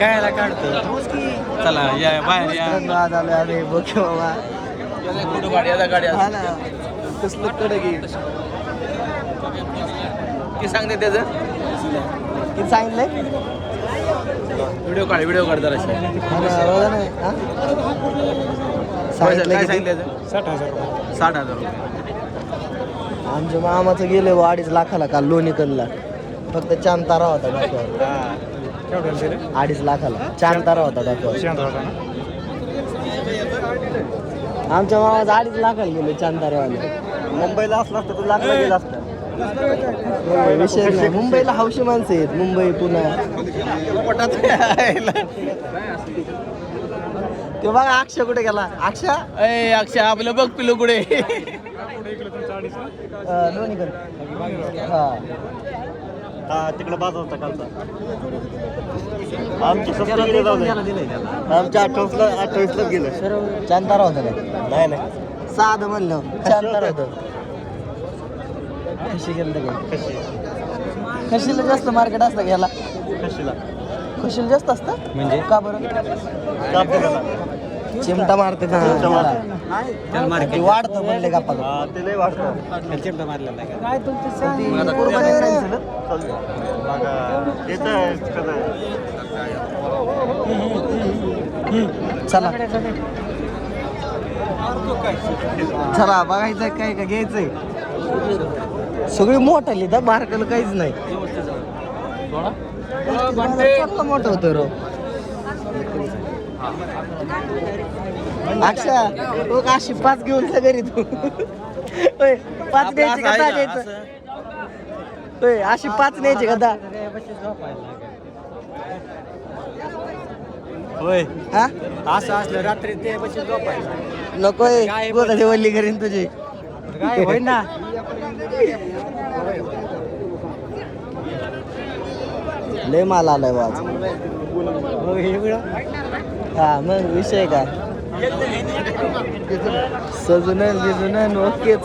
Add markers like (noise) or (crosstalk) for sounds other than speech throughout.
कायला काढतो. चला या बाहेर या. आज आलोय आम्ही बोके बाबा गाडी हा ना. कसलं की सांगते त्याचं? किती सांगितलंय? व्हिडिओ काढ व्हिडिओ काढ जरा? सांगितलं त्याचं? साठ हजार साठ हजार रुपये. आमच्या मामाचं गेले अडीच लाखाला काल लोणी कनला फक्त चांद तारा अडीच लाखाला. चांद तारा होता डोक्यावर आमच्या मामाचं अडीच लाखाला गेले चांद ताऱ्यावाले मुंबईला असला असतं तर लाखला गेला असतं. विषय नाही. मुंबईला हौशी माणसं आहेत. मुंबई पुन्हा ते बघा अक्षय कुठे गेला? अक्षय? अय अक्षय आपलं बघ पिलो कुठे. हा. तिकडे बाज होता कालचा. आमची आमच्या अठ्ठावीसला अठ्ठावीसला गेलं. चांतारा होता नाही नाही. साधं म्हणलं. चांतारा होतं कशी गेलं कशी? खशीला जास्त मार्केट असतं घ्यायला? कशीला? खशीला जास्त असतं? म्हणजे? का बरं? दिला चिमटा मारते ना. ती वाढतं म्हणले वाटतं चिमटा मारलेला. चला चला. बघायचंय काय का घ्यायचंय. सगळी मोठं लिहिता बारकाला काहीच नाही. मोठं होतं रो. अक्षा तो काशी पाच घेऊन जा घरी तू? होय, पाच का दहा होय अशी पाच न्यायची का दहा? होय. हा? असं असलं रात्री ते बशी झोपायला नकोय गोदा वल्ली तुझी. काय होय ना. लय माल आलाय वाज हा मग विषय काय? सजून बिजून ओकेच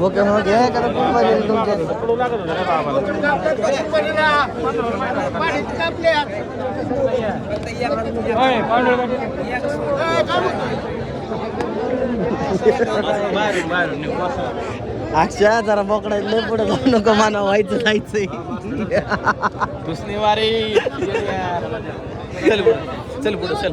ओके मग घ्या पाहिजे तुमच्या अक्षा जरा बोकडा लय पुढे जाऊ नको माना व्हायचं जायचंय. दुसरी वारी चल पुढं चल पुढं चल.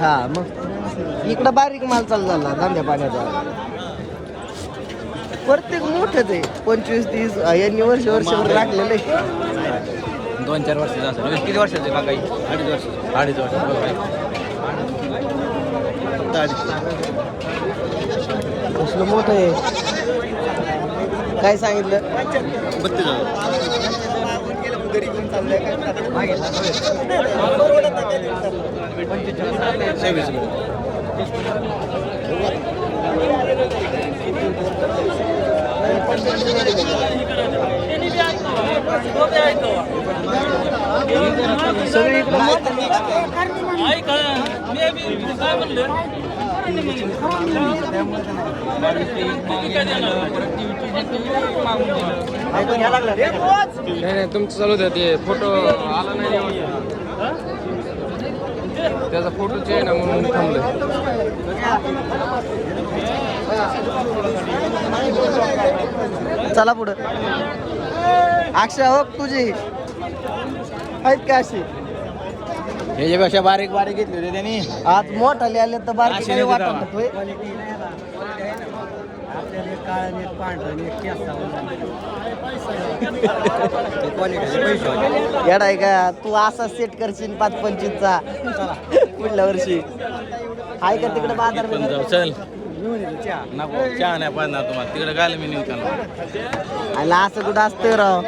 हा मग. इकडं बारीक माल चालू झाला धंद्या पाण्याचा. प्रत्येक मोठंच आहे. पंचवीस तीस यांनी वर्ष वर्षभर राखलेलं आहे. दोन चार वर्षाचा असेल किती वर्षाचे का काही अडीच वर्ष. अडीच वर्ष. कसलं मोठं आहे? काय सांगितलं? बत्तीस हजार. सव्वीस नाही नाही तुमचं चालू द्या ते फोटो आला नाही. त्याचा फोटोच आहे ना म्हणून थांबलोय. चला पुढं. अक्षय हो तुझी. आहेत का अशी? ह्याच्यापेक्षा बारीक बारीक घेतली होती त्यांनी. आज मोठाले आले तर बारकी काही नाही वाटत (laughs) येडा आहे का? तू असा सेट करशील पाच पंचवीसचा. पुढल्या वर्षी. आहे का तिकडे बाजार चल. नको चहा नाही पाहणार तुम्हाला. तिकडे गायला मी नेऊ त्यांना आला असं कुठं असतंय राव?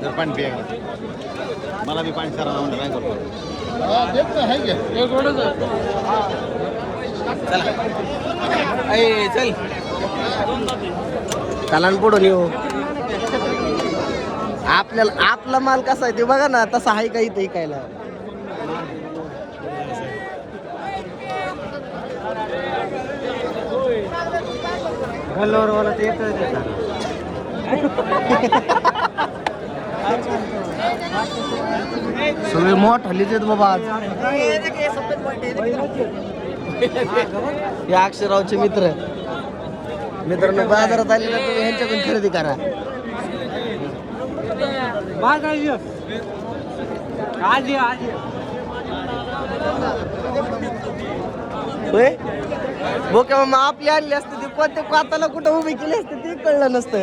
जर पाणी पिया. मला बी पाणी सारा लावून काय करतो. चला. ए चल. चला ना पुढून येऊ आपल्याला आपला माल कसा आहे ते बघा ना तसा आहे का इथे इकायला गल्लोरवाला ते येतं सगळे मोठ हल्लीच आहेत बाबा आज. हे अक्षररावचे मित्र मित्रांनो बाजारात आले ना तुम्ही ह्यांच्याकडून खरेदी करा. होय? बोके मामा आपली आणली असते ती कोणत्या काताला कुठं उभी केली असते ते कळलं नसतं.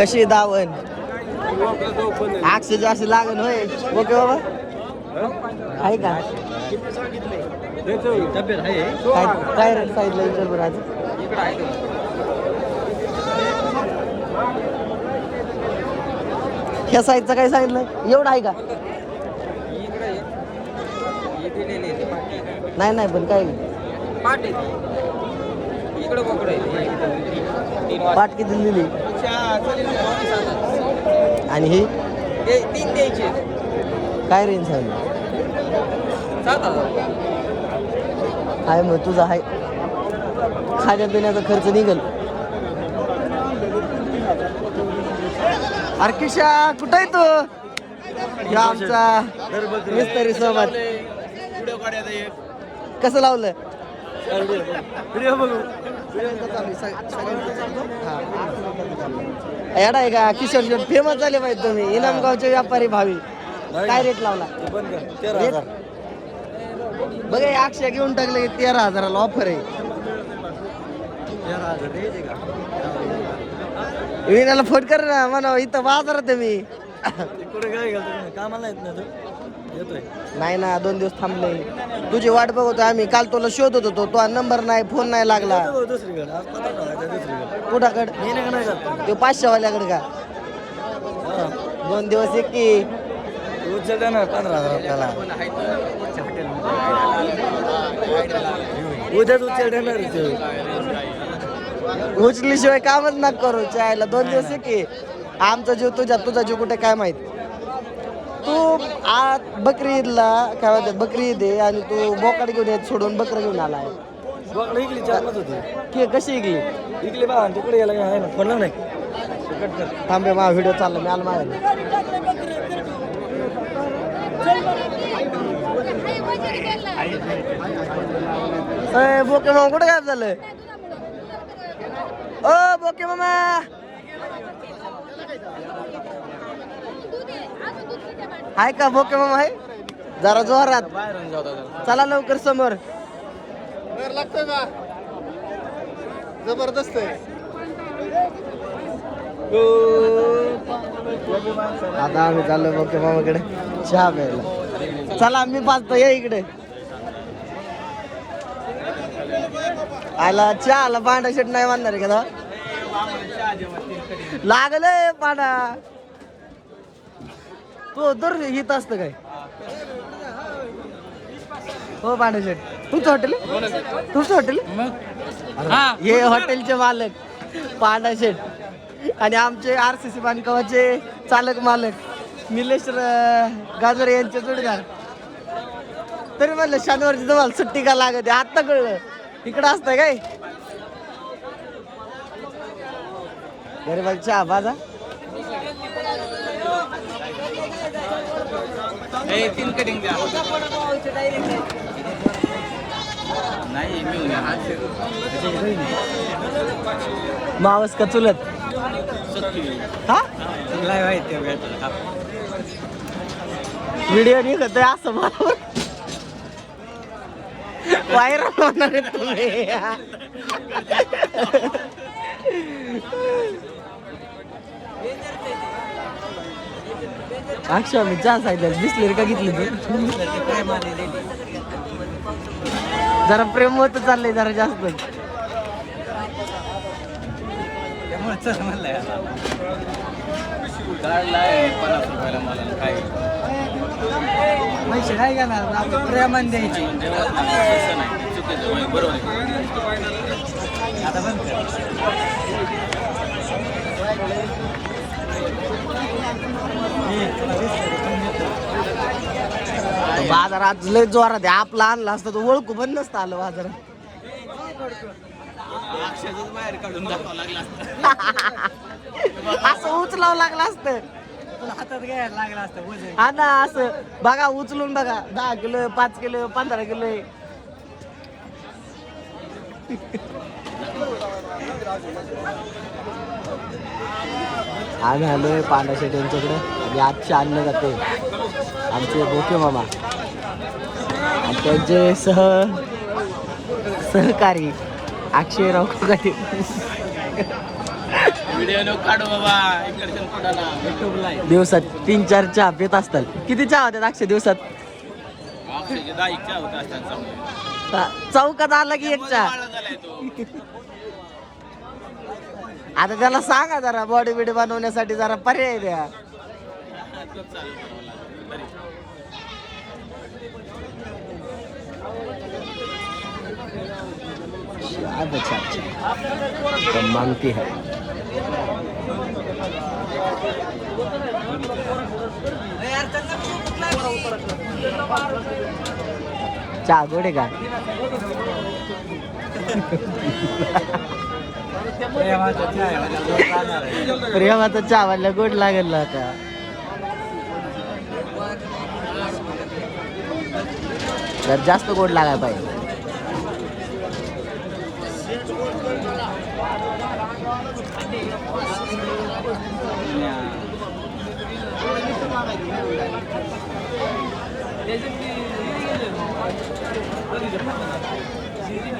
कशी दावण? आक्षे अशी लागण होय. ओके बाबा. आहे का? काय रेट सांगितलं विचार बरं आज? ह्या साईजचं काय सांगितलं? एवढं आहे का? नाही नाही पण काय? पाट किती दिली? आणि ही? तीन द्यायचे. काय रेंज सांगितलं सात हजार. आहे मग तुझा आहे खाण्यापिण्याचा खर्च निघल. अरे किशा कुठं आहे तू? ह्यो आमचा मिस्त्री सोबत. कसं लावलं? व्हिडिओ बघू. येडा आहे का? किशोर शेठ फेमस झाले पाहिजे तुम्ही. इनामगावचे व्यापारी भावी. काय रेट लावला? बघा अक्षय घेऊन टाकले तेरा हजाराला ऑफर आहे. विनाला फोन कर ना म्हणा इथं बाजारात मी. कुठे काय घालतो? कामाला येत ना तू. येतोय? नाही ना दोन दिवस थांबले. तुझी वाट बघतो आम्ही. काल तुला शोधत होतो. तो नंबर नाही फोन नाही लागला. येतो दुसरीकडे? आज पत्र ठेवायचा दुसरीकडे. कुठाकड? नाही का नाही जात? तो पाचशेवाल्याकडे का? दोन दिवस एक की. तू उचल देणार पंधरा हजार आपल्याला उद्याच उचल देणार आहे ते. उचलीशिवाय कामच ना करू. चायला दोन दिवस एक की. आमचा जीव तुझ्या तुझा जीव कुठे काय माहीत? तू आज बकरी ईदला काय म्हणतात बकरी ईद आहे आणि तू बोकाड घेऊन येत सोडून बकरं घेऊन आलाय. बघ इकली चारच होती. की कशी इकली इकली बा तिकडे गेला का आहे ना फोन नाही. कट कर थांबे माझा व्हिडिओ चालला मी आला माझ्या अय, बोके मामा कुठे गायब झालं ओ बोके मामा. आहे का बोके मामा आहे जरा जोरात. चला लवकर समोर. जबरदस्त आहे. आता आम्ही चाललो बोके मामाकडे चहा प्यायला. चला मी पाचतो या इकडे. आला चहा आला पांढरा शर्ट नाही मानणार आहे का लागलंय पांढरा. तो दर हित असतं काय? हो पांढरा शर्ट तुमचं हॉटेल आहे? तुमचं हॉटेल आहे? हे. हॉटेलचे मालक पांडा शेठ आणि आमचे आर सी सी बांधकामाचे चालक मालक निलेश र- गाजरे यांचे जोडीदार. तरी म्हणलं शनिवारची तुम्हाला सुट्टी का लागत आहे? आत्ता कळलं. इकडं असतंय काय? गरीबाची चहा बाजा हे तीन कटिंग द्या. नाही मिळून मावस का चुलत हा? व्हिडिओ निघत आहे असं मला व्हायरल (laughs) होणार आहे तुम्ही. (laughs) अक्षा मी चहा सांगितलं दिसले का घेतली तू. जरा प्रेम होत चाललंय जरा जास्त. पैसे काय घेणार प्रेमान द्यायची. आता बंद बाजारात लय जोरात आहे. आपला आणला असतं तर ओळखू पण नसतं आलं बाजारात. बाहेर काढून लागला असं उचलावं लागलं असतं. हातात घ्यायला लागला असतं हा ना असं बघा उचलून बघा. दहा किलो पाच किलो पंधरा किलो. आहे. आम्ही आलोय पांढरा शेट यांच्याकडे आणि आजचे आणलं जाते. आमचे बोके मामा. आणि त्यांचे सह सहकारी कोकाटे. बाबा. इकडच्या कुठाला दिवसात तीन चार चहा पित असतात. किती चहा होतात अक्षय दिवसात? चौकात आला की एक चहा. आता त्याला सांगा जरा बॉडी बिडी बनवण्यासाठी जरा पर्याय द्या. अच्छा अच्छा मांगती है. चहा गोडे का? प्रेमाचा चहा वाटलं गोड लागेल आता. जर जास्त गोड लागायला पाहिजे.